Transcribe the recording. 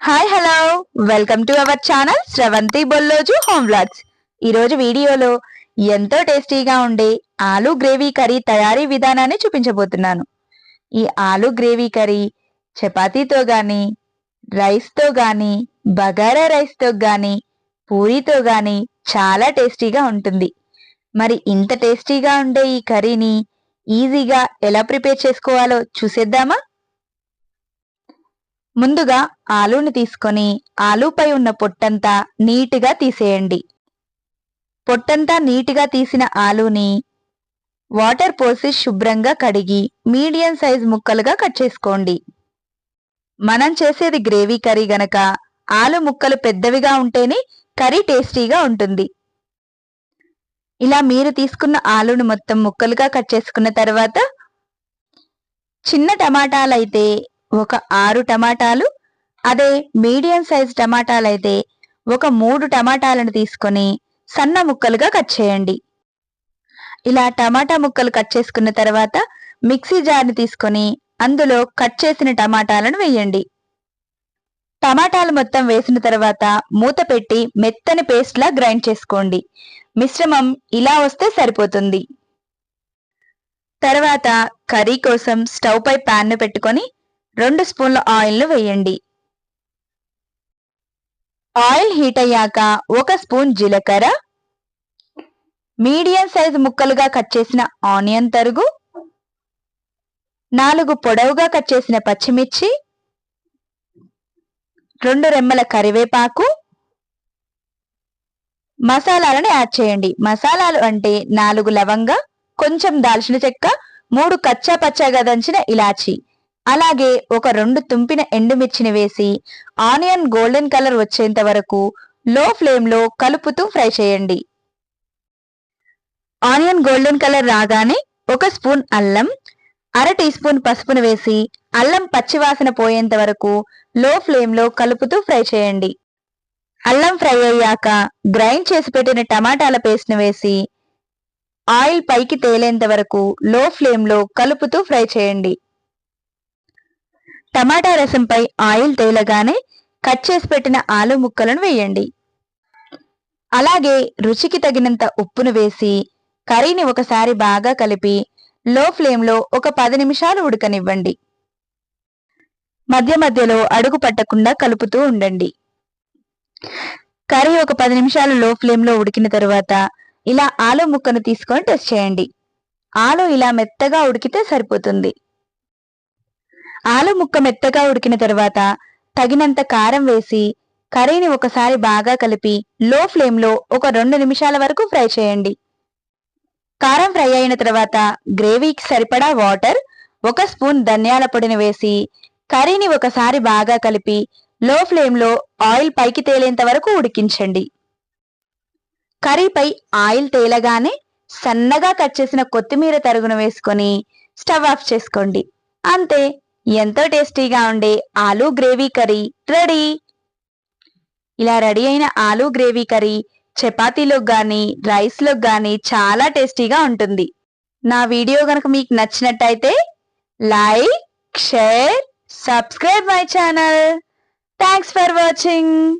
Hi hello welcome to our channel Sravanthi Bolloju home vlogs ఈరోజు వీడియోలో ఎంతో టేస్టీగా ఉండే ఆలూ గ్రేవీ కర్రీ తయారీ విధానాన్ని చూపించబోతున్నాను. ఈ ఆలూ గ్రేవీ కర్రీ చపాతీతో కానీ రైస్తో కానీ బగారా రైస్తో కానీ పూరీతో కానీ చాలా టేస్టీగా ఉంటుంది. మరి ఇంత టేస్టీగా ఉండే ఈ కర్రీని ఈజీగా ఎలా ప్రిపేర్ చేసుకోవాలో చూసేద్దామా? ముందుగా ఆలూని తీసుకొని ఆలూపై ఉన్న పొట్టంతా నీటిగా తీసేయండి. పొట్టంతా నీటిగా తీసిన ఆలూని వాటర్ పోసి శుభ్రంగా కడిగి మీడియం సైజ్ ముక్కలుగా కట్ చేసుకోండి. మనం చేసేది గ్రేవీ కర్రీ గనక ఆలు ముక్కలు పెద్దవిగా ఉంటేనే కర్రీ టేస్టీగా ఉంటుంది. ఇలా మీరు తీసుకున్న ఆలును మొత్తం ముక్కలుగా కట్ చేసుకున్న తర్వాత చిన్న టమాటాలైతే ఒక ఆరు టమాటాలు అదే మీడియం సైజ్ టమాటాలైతే ఒక మూడు టమాటాలను తీసుకొని సన్న ముక్కలుగా కట్ చేయండి. ఇలా టమాటా ముక్కలు కట్ చేసుకున్న తర్వాత మిక్సీ జార్ని తీసుకొని అందులో కట్ చేసిన టమాటాలను వేయండి. టమాటాలు మొత్తం వేసిన తర్వాత మూత పెట్టి మెత్తని పేస్ట్లా గ్రైండ్ చేసుకోండి. మిశ్రమం ఇలా వస్తే సరిపోతుంది. తర్వాత కర్రీ కోసం స్టవ్ పై ప్యాన్ను పెట్టుకొని రెండు స్పూన్ల ఆయిల్ను వేయండి. ఆయిల్ హీట్ అయ్యాక ఒక స్పూన్ జీలకర్ర మీడియం సైజ్ ముక్కలుగా కట్ చేసిన ఆనియన్ తరుగు నాలుగు పొడవుగా కట్ చేసిన పచ్చిమిర్చి రెండు రెమ్మల కరివేపాకు మసాలాలను యాడ్ చేయండి. మసాలాలు అంటే నాలుగు లవంగ కొంచెం దాల్చిన చెక్క మూడు కచ్చా పచ్చాగా దంచిన ఇలాచి. అలాగే ఒక రెండు తుంపిన ఎండుమిర్చిని వేసి ఆనియన్ గోల్డెన్ కలర్ వచ్చేంత వరకు లో ఫ్లేమ్లో కలుపుతూ ఫ్రై చేయండి. ఆనియన్ గోల్డెన్ కలర్ రాగానే ఒక స్పూన్ అల్లం అర టీ స్పూన్ పసుపును వేసి అల్లం పచ్చివాసన పోయేంత వరకు లో ఫ్లేమ్లో కలుపుతూ ఫ్రై చేయండి. అల్లం ఫ్రై అయ్యాక గ్రైండ్ చేసి పెట్టిన టమాటాల పేస్ట్ను వేసి ఆయిల్ పైకి తేలేంత వరకు లో ఫ్లేమ్లో కలుపుతూ ఫ్రై చేయండి. టమాటా రసంపై ఆయిల్ తేలగానే కట్ చేసి పెట్టిన ఆలు ముక్కలను వేయండి. అలాగే రుచికి తగినంత ఉప్పును వేసి కర్రీని ఒకసారి బాగా కలిపి లో ఫ్లేమ్లో ఒక పది నిమిషాలు ఉడకనివ్వండి. మధ్య మధ్యలో అడుగు పట్టకుండా కలుపుతూ ఉండండి. కర్రీ ఒక పది నిమిషాలు లో ఫ్లేమ్లో ఉడికిన తరువాత ఇలా ఆలు ముక్కను తీసుకొని టెస్ట్ చేయండి. ఆలు ఇలా మెత్తగా ఉడికితే సరిపోతుంది. ఆలు ముక్క మెత్తగా ఉడికిన తర్వాత తగినంత కారం వేసి కర్రీని ఒకసారి బాగా కలిపి లో ఫ్లేమ్లో ఒక రెండు నిమిషాల వరకు ఫ్రై చేయండి. కారం ఫ్రై అయిన తర్వాత గ్రేవీకి సరిపడా వాటర్ ఒక స్పూన్ ధనియాల పొడిని వేసి కర్రీని ఒకసారి బాగా కలిపి లో ఫ్లేమ్లో ఆయిల్ పైకి తేలేంత వరకు ఉడికించండి. కర్రీపై ఆయిల్ తేలగానే సన్నగా కట్ చేసిన కొత్తిమీర తరుగును వేసుకొని స్టవ్ ఆఫ్ చేసుకోండి. అంతే ఎంతో టేస్టీగా ఉండే ఆలూ గ్రేవీ కర్రీ. రెడీ? ఇలా రెడీ అయిన ఆలూ గ్రేవీ కర్రీ చపాతీలో కానీ రైస్లో కానీ చాలా టేస్టీగా ఉంటుంది. నా వీడియో కనుక మీకు నచ్చినట్టయితే like share subscribe my channel. Thanks for watching.